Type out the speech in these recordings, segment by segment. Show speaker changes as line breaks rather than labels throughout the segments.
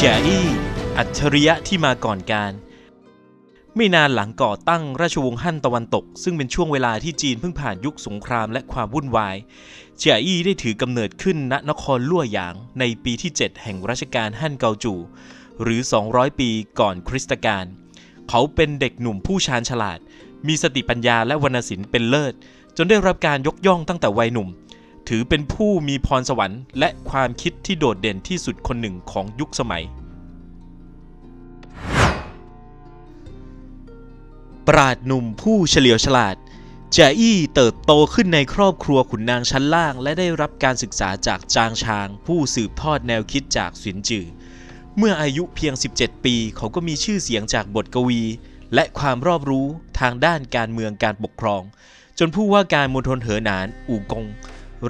เจียอี้อัจฉริยะที่มาก่อนการ ไม่นานหลังก่อตั้งราชวงศ์ฮั่นตะวันตก ซึ่งเป็นช่วงเวลาที่จีนเพิ่งผ่านยุคสงครามและความวุ่นวายเจียอี้ได้ถือกำเนิดขึ้นณนครลั่วหยางในปีที่ 7 แห่งรัชกาลฮั่นเกาจูหรือ 200 ปีก่อนคริสตกาลเขาเป็นเด็กหนุ่มผู้ชาญฉลาด มีสติปัญญาและวรรณศิลป์เป็นเลิศ จนได้รับการยกย่องตั้งแต่วัยหนุ่ม ถือเป็นผู้มีพรสวรรค์ และความคิดที่โดดเด่นที่สุดคนหนึ่งของยุคสมัย ปราดหนุ่มผู้เฉลียวฉลาดเจอี้เติบโตขึ้นในครอบครัวขุนนางชั้นล่าง และได้รับการศึกษาจากจางชาง ผู้สืบทอดแนวคิดจากสินจือ เมื่ออายุเพียง 17 ปี เขาก็มีชื่อเสียงจากบทกวี และความรอบรู้ทางด้านการเมืองการปกครอง จนผู้ว่าการมณฑลเหอหนาน อู่กง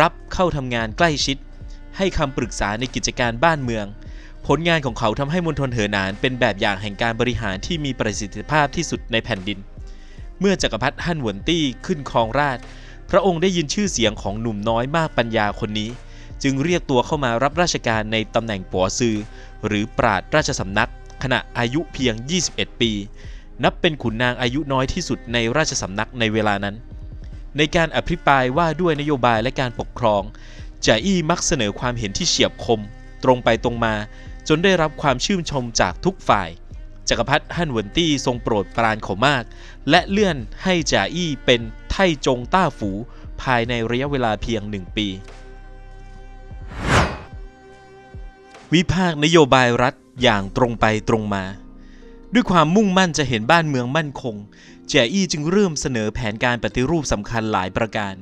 รับเข้าทำงานใกล้ชิด ให้คำปรึกษาในกิจการบ้านเมือง ผลงานของเขาทำให้มณฑลเหอหนานเป็นแบบอย่างแห่งการบริหารที่มีประสิทธิภาพที่สุดในแผ่นดิน เมื่อจักรพรรดิฮั่นหวนตี้ขึ้นครองราช พระองค์ได้ยินชื่อเสียงของหนุ่มน้อยมากปัญญาคนนี้ จึงเรียกตัวเข้ามารับราชการในตำแหน่งปัวซือ หรือปราดราชสำนัก ขณะอายุเพียง 21 ปี นับเป็นขุนนางอายุน้อยที่สุดในราชสำนักในเวลานั้น ในการอภิปรายว่าด้วยนโยบายและการปกครองจ่าอี้มักเสนอความเห็นที่เฉียบคม ตรงไปตรงมา จนได้รับความชื่นชมจากทุกฝ่าย จักรพรรดิฮั่นหวนตี้ทรงโปรดปรานเขามาก และเลื่อนให้จ่าอี้เป็นไท่จงต้าฝู ภายในระยะเวลาเพียงหนึ่งปี วิพากษ์นโยบายรัฐอย่างตรงไปตรงมา ด้วยความมุ่งมั่นจะเห็นบ้านเมืองมั่นคงแจอี้จึงเริ่มเสนอแผนการปฏิรูปสำคัญหลายประการ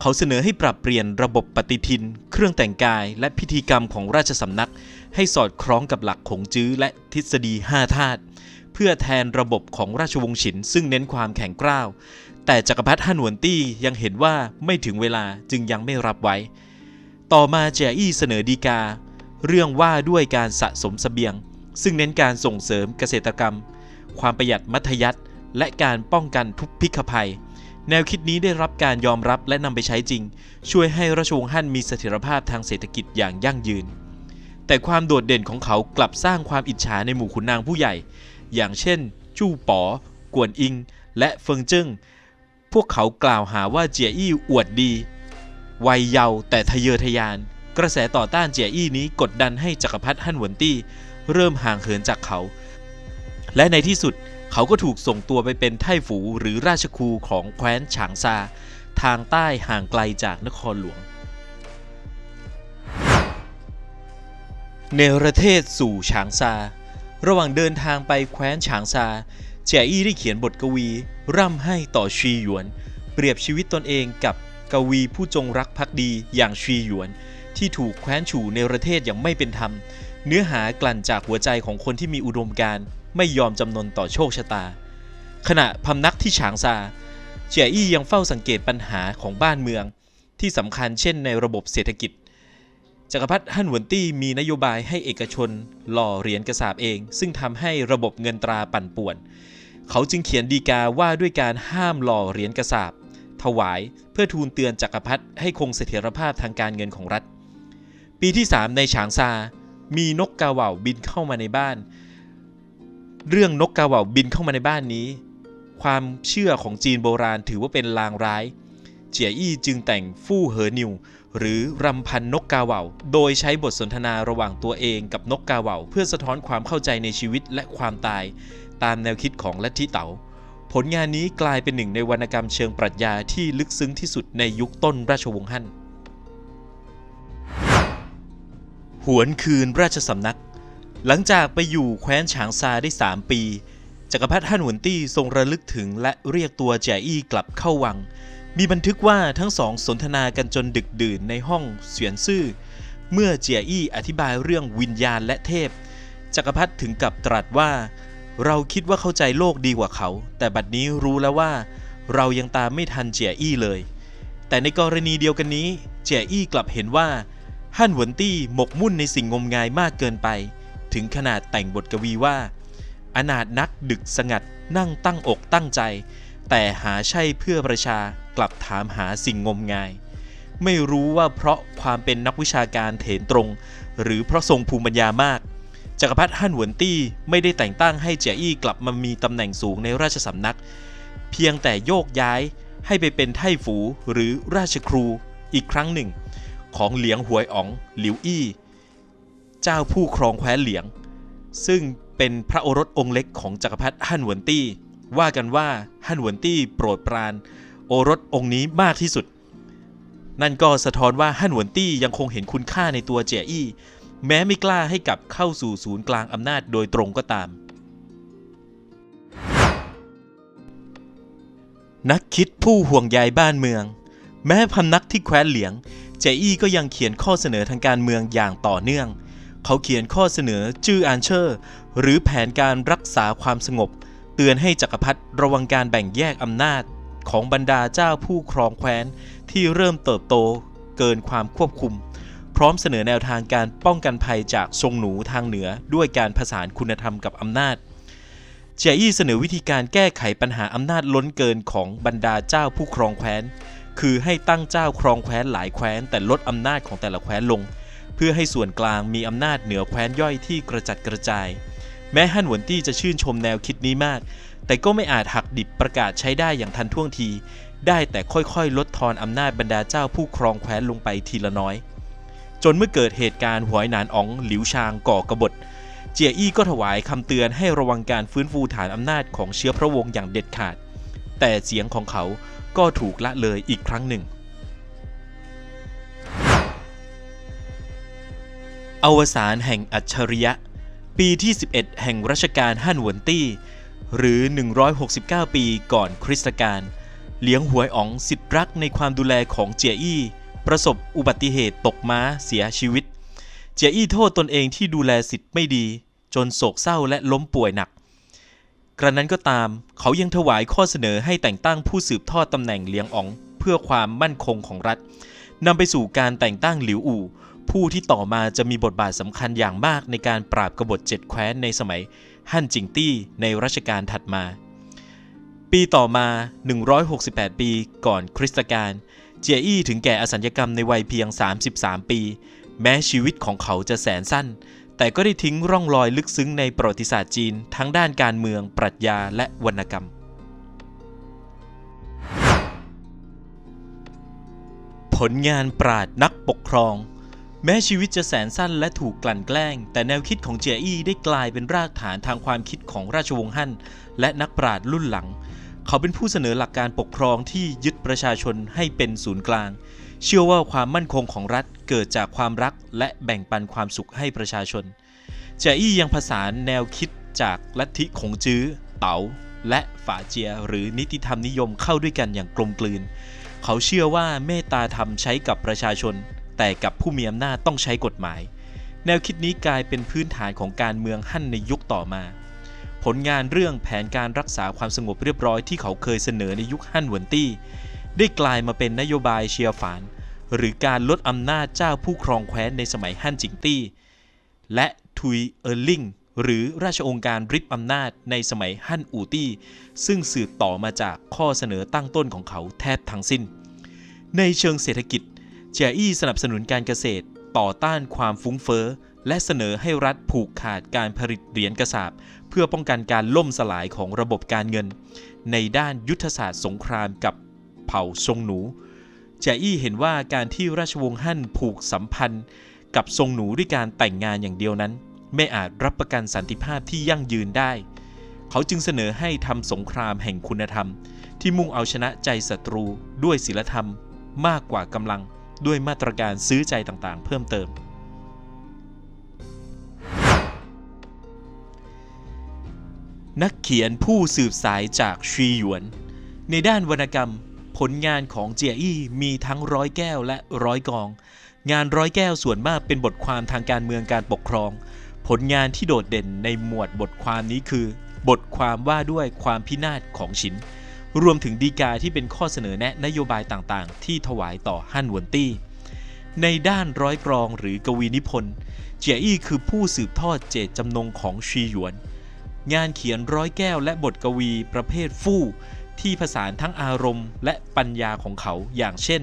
เขาเสนอให้ปรับเปลี่ยนระบบปฏิทิน เครื่องแต่งกาย และพิธีกรรมของราชสำนัก ให้สอดคล้องกับหลักของจื้อและทฤษฎีห้าธาตุเพื่อแทนระบบของราชวงศ์ฉินซึ่งเน้นความแข็งกร้าว แต่จักรพรรดิฮั่นหวนตี้ยังเห็นว่าไม่ถึงเวลาจึงยังไม่รับไว้ ต่อมาแจอี้เสนอดีกา เรื่องว่าด้วยการสะสมสเสบียง ซึ่งเน้นการส่งเสริมเกษตรกรรม ความประหยัดมัธยัติและการป้องกันทุกพิกภัย แนวคิดนี้ได้รับการยอมรับและนำไปใช้จริง ช่วยให้ราชวงศ์ฮั่นมีเสถียรภาพทางเศรษฐกิจอย่างยั่งยืน แต่ความโดดเด่นของเขากลับสร้างความอิจฉาในหมู่ขุนนางผู้ใหญ่ อย่างเช่น จู้ป๋อกวนอิง และเฟิงจึ้งพวกเขากล่าวหาว่าเจียอี้อวดดี วัยเยาว์แต่ทะเยอทะยาน กระแสต่อต้านเจียอี้นี้กดดันให้จักรพรรดิฮั่นหวนตี้ เริ่มห่างเหินจากเขา และในที่สุดเขาก็ถูกส่งตัวไปเป็นไท่ฝูหรือราชครูของแคว้นฉางซา ทางใต้ห่างไกลจากนครหลวง เนรเทศสู่ฉางซา ระหว่างเดินทางไปแคว้นฉางซาเจียอี้ได้เขียนบทกวี ร่ำให้ต่อชีหยวน เปรียบชีวิตตนเองกับกวีผู้จงรักภักดีอย่างชีหยวน ที่ถูกแคว้นฉูในประเทศอย่างไม่เป็นธรรม เนื้อหากลั่นจากหัวใจของคนที่มีอุดมการณ์ไม่ยอมจำนนต่อโชคชะตา ขณะพำนักที่ฉางซาเจียอี้ยังเฝ้าสังเกตปัญหาของบ้านเมือง ที่สำคัญเช่นในระบบเศรษฐกิจ จักรพรรดิฮั่นหวนตี้มีนโยบายให้เอกชน หล่อเหรียญกระสาบเอง ซึ่งทำให้ระบบเงินตราปั่นป่วน เขาจึงเขียนดีกาว่าด้วยการห้ามหล่อเหรียญกระสาบถวายเพื่อทูลเตือนจักรพรรดิให้คงเสถียรภาพทางการเงินของรัฐ ปีที่ 3 ในฉางซา มีนกกาเหว่าบินเข้ามาในบ้าน เรื่องนกกาเหว่าบินเข้ามาในบ้านนี้ ความเชื่อของจีนโบราณถือว่าเป็นลางร้าย เจียอี้จึงแต่งฟู่เหอนิว หรือรำพันนกกาเหว่า โดยใช้บทสนทนาระหว่างตัวเองกับนกกาเหว่า เพื่อสะท้อนความเข้าใจในชีวิตและความตาย ตามแนวคิดของลัทธิเต๋าผลงานนี้กลายเป็นหนึ่งในวรรณกรรมเชิงปรัชญาที่ลึกซึ้งที่สุดในยุคต้นราชวงศ์ฮั่น หวนคืนราชสำนัก หลังจากไปอยู่แคว้นฉางซาได้ 3 ปี จักรพรรดิฮั่นหวนตี้ทรงระลึกถึงและเรียกตัวแจอี้กลับเข้าวัง มีบันทึกว่าทั้งสองสนทนากันจนดึกดื่นในห้องเสวียนซื่อ เมื่อเจียอี้อธิบายเรื่องวิญญาณและเทพ จักรพรรดิถึงกับตรัสว่า เราคิดว่าเข้าใจโลกดีกว่าเขา แต่บัดนี้รู้แล้วว่า เรายังตามไม่ทันเจียอี้เลย แต่ในกรณีเดียวกันนี้ เจียอี้กลับเห็นว่าฮั่นหวนตี้หมกมุ่นในสิ่งงมงายมากเกินไป ถึงขนาดแต่งบทกวีว่า อนาถนักดึกสงัดนั่งตั้งอกตั้งใจ แต่หาใช่เพื่อประชา กลับถามหาสิ่งงมงาย ไม่รู้ว่าเพราะความเป็นนักวิชาการเถนตรง หรือเพราะทรงภูมิปัญญามากจักรพรรดิฮั่นหวนตี้ไม่ได้แต่งตั้งให้เจียอี้กลับมามีตำแหน่งสูงในราชสำนัก เพียงแต่โยกย้ายให้ไปเป็นไท่ฝูหรือราชครูอีกครั้งหนึ่ง ของเหลียงหวยอ๋องหลิวอี้ เจ้าผู้ครองแคว้นเหลียง ซึ่งเป็นพระโอรสองค์เล็กของจักรพรรดิฮั่นหวนตี้ ว่ากันว่าฮั่นหวนตี้โปรดปราน อรสองค์นี้มากที่สุด นั่นก็สะท้อนว่าฮั่นหวนตี้ยังคงเห็นคุณค่าในตัวเจียอี้ แม้ไม่กล้าให้กลับเข้าสู่ศูนย์กลางอำนาจโดยตรงก็ตาม นักคิดผู้ห่วงใยบ้านเมือง แม้พำนักที่แคว้นเหลียง เจอี้ก็ยังเขียนข้อเสนอทางการเมืองอย่างต่อเนื่อง เขาเขียนข้อเสนอจื้ออันเชอร์ หรือแผนการรักษาความสงบ เตือนให้จักรพรรดิระวังการแบ่งแยกอำนาจ ของบรรดาเจ้าผู้ครองแคว้นที่เริ่มเติบโตเกินความควบคุม พร้อมเสนอแนวทางการป้องกันภัยจากทรงหนูทางเหนือด้วยการผสานคุณธรรมกับอำนาจเจียอี้เสนอวิธีการแก้ไขปัญหาอำนาจล้นเกินของบรรดาเจ้าผู้ครองแคว้น คือให้ตั้งเจ้าครองแคว้นหลายแคว้น แต่ลดอำนาจของแต่ละแคว้นลง เพื่อให้ส่วนกลางมีอำนาจเหนือแคว้นย่อยที่กระจัดกระจาย แม้ฮั่นหวนตี้จะชื่นชมแนวคิดนี้มาก แต่ก็ไม่อาจหักดิบประกาศใช้ได้อย่างทันท่วงที ได้แต่ค่อยๆ ลดทอนอำนาจบรรดาเจ้าผู้ครองแคว้นลงไปทีละน้อย จนเมื่อเกิดเหตุการณ์หวยหนานอ๋องหลิวชางก่อกบฏ เจียอี้ก็ถวายคำเตือนให้ระวังการฟื้นฟูฐานอำนาจของเชื้อพระวงศ์อย่างเด็ดขาด แต่เสียงของเขาก็ถูกละเลยอีกครั้งหนึ่ง อวสานแห่งอัจฉริยะ ปีที่ 11 แห่งรัชกาลฮั่นหวนตี้ หรือ 169 ปีก่อนคริสตกาลเลี้ยงหวยอ๋องสิทธิรักในความดูแลของเจียอี้ ประสบอุบัติเหตุตกม้าเสียชีวิต เจียอี้โทษตนเองที่ดูแลสิทธิ์ไม่ดี จนโศกเศร้าและล้มป่วยหนัก กระนั้นก็ตามเขายังถวายข้อเสนอให้แต่งตั้งผู้สืบทอดตำแหน่งเลี้ยงอ๋อง เพื่อความมั่นคงของรัฐนำไปสู่การแต่งตั้งหลิวอู่ผู้ที่ต่อมาจะมีบทบาทสำคัญอย่างมากในการปราบกบฏเจ็ดแคว้นในสมัย ฮั่นจิงตี้ในรัชกาลถัดมา ปีต่อมา 168 ปีก่อนคริสตกาลเจียอี้ถึงแก่อสัญญกรรมในวัยเพียง 33 ปี แม้ชีวิตของเขาจะแสนสั้น แต่ก็ได้ทิ้งร่องรอยลึกซึ้งในประวัติศาสตร์จีน ทั้งด้านการเมือง ปรัชญาและวรรณกรรม ผลงานปราดนักปกครอง แม้ชีวิตจะแสนสั้นและถูกกลั่นแกล้ง แต่แนวคิดของเจียอี้ได้กลายเป็นรากฐานทางความคิดของราชวงศ์ฮั่นและนักปราชญ์รุ่นหลัง เขาเป็นผู้เสนอหลักการปกครองที่ยึดประชาชนให้เป็นศูนย์กลาง เชื่อว่าความมั่นคงของรัฐเกิดจากความรักและแบ่งปันความสุขให้ประชาชน เจาอี้ยังผสานแนวคิดจากลัทธิขงจื้อ เต๋าและฝาเจียหรือนิติธรรมนิยมเข้าด้วยกันอย่างกลมกลืน เขาเชื่อว่าเมตตาธรรมใช้กับประชาชน แต่กับผู้มีอำนาจต้องใช้กฎหมาย แนวคิดนี้กลายเป็นพื้นฐานของการเมืองฮั่นในยุคต่อมา ผลงานเรื่องแผนการรักษาความสงบเรียบร้อยที่เขาเคยเสนอในยุคฮั่นหวนตี้ ได้กลายมาเป็นนโยบายเชียร์ฝาน หรือการลดอำนาจเจ้าผู้ครองแคว้นในสมัยฮั่นจิงตี้ และทุยเออร์ลิงหรือราชองค์การริบอำนาจในสมัยฮั่นอูตี้ ซึ่งสืบต่อมาจากข้อเสนอตั้งต้นของเขาแทบทั้งสิ้น ในเชิงเศรษฐกิจ เจียอี้สนับสนุนการเกษตร ต่อต้านความฟุ้งเฟ้อ และเสนอให้รัฐผูกขาดการผลิตเหรียญกระสาบ เพื่อป้องกันการล่มสลายของระบบการเงิน ในด้านยุทธศาสตร์สงครามกับเผ่าซงหนูเจาอี้เห็นว่าการที่ราชวงศ์ฮั่นผูกสัมพันธ์ กับทรงหนูด้วยการแต่งงานอย่างเดียวนั้น ไม่อาจรับประกันสันติภาพที่ยั่งยืนได้ เขาจึงเสนอให้ทำสงครามแห่งคุณธรรม ที่มุ่งเอาชนะใจศัตรูด้วยศีลธรรมมากกว่ากำลัง ด้วยมาตรการซื้อใจต่างๆ เพิ่มเติม นักเขียนผู้สืบสายจากชีหยวน ในด้านวรรณกรรมผลงานของเจียอี้มีทั้งร้อยแก้วและร้อยกอง งานร้อยแก้วส่วนมากเป็นบทความทางการเมืองการปกครอง ผลงานที่โดดเด่นในหมวดบทความนี้คือ บทความว่าด้วยความพินาศของฉิน รวมถึงดีกาที่เป็นข้อเสนอแนะนโยบายต่างๆ ที่ถวายต่อฮั่นหวนตี้ ในด้านร้อยกรองหรือกวีนิพนธ์เจียอี้คือผู้สืบทอดเจตจำนงของชีหยวน งานเขียนร้อยแก้วและบทกวีประเภทฟู่ที่ผสานทั้งอารมณ์และปัญญาของเขาอย่างเช่น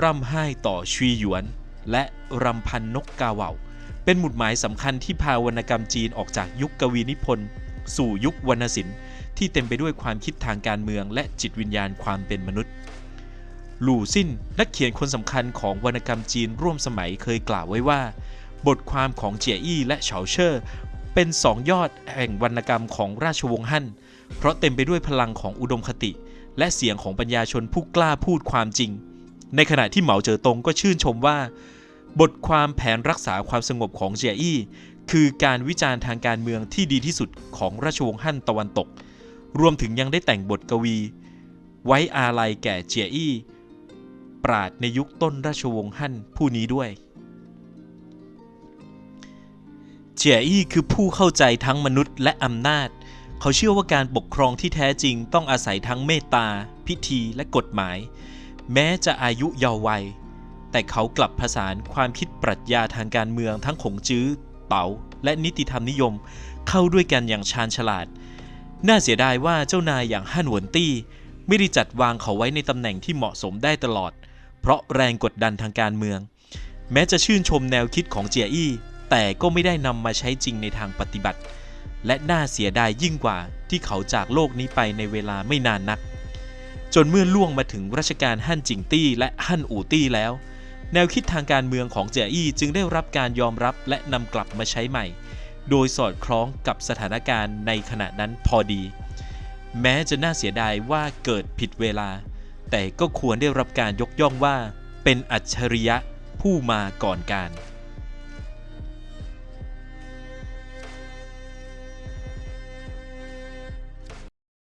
ร่ำไห้ต่อชีหยวน และรำพันนกกาเหว่า เป็นหมุดหมายสำคัญที่พาวรรณกรรมจีนออกจากยุคกวีนิพนธ์สู่ยุควรรณศิลป์ ที่เต็มไปด้วยความคิดทางการเมือง และจิตวิญญาณความเป็นมนุษย์ หลู่ซิ่นนักเขียนคนสำคัญของวรรณกรรมจีนร่วมสมัยเคยกล่าวไว้ว่า บทความของเจียอี้และเฉาเชอร์เป็นสองยอดแห่งวรรณกรรมของราชวงศ์ฮั่น เพราะเต็มไปด้วยพลังของอุดมคติ และเสียงของปัญญาชนผู้กล้าพูดความจริง ในขณะที่เหมาเจ๋อตงก็ชื่นชมว่า บทความแผนรักษาความสงบของเจียอี้คือการวิจารณ์ทางการเมืองที่ดีที่สุดของราชวงศ์ฮั่นตะวันตก รวมถึงยังได้แต่งบทกวี ไว้อาลัยแก่เจียอี้ ปราดในยุคต้นราชวงศ์ฮั่นผู้นี้ด้วย เจียอี้คือผู้เข้าใจทั้งมนุษย์และอำนาจ เขาเชื่อว่าการปกครองที่แท้จริงต้องอาศัยทั้งเมตตา พิธีและกฎหมาย แม้จะอายุเยาว์วัย แต่เขากลับผสานความคิดปรัชญาทางการเมืองทั้งขงจื้อ เต๋าและนิติธรรมนิยมเข้าด้วยกันอย่างชาญฉลาด น่าเสียดายว่าเจ้านายอย่างฮั่นหวนตี้ไม่ได้จัดวางเขาไว้ในตำแหน่งที่เหมาะสมได้ตลอด เพราะแรงกดดันทางการเมือง แม้จะชื่นชมแนวคิดของเจียอี้ แต่ก็ไม่ได้นำมาใช้จริงในทางปฏิบัติ และน่าเสียดายยิ่งกว่าที่เขาจากโลกนี้ไปในเวลาไม่นานนัก จนเมื่อล่วงมาถึงรัชกาลฮั่นจิงตี้และฮั่นอู่ตี้แล้ว แนวคิดทางการเมืองของเจียอี้จึงได้รับการยอมรับและนำกลับมาใช้ใหม่ โดยสอดคล้องกับสถานการณ์ในขณะนั้นพอดี แม้จะน่าเสียดายว่าเกิดผิดเวลา แต่ก็ควรได้รับการยกย่องว่า เป็นอัจฉริยะผู้มาก่อนการ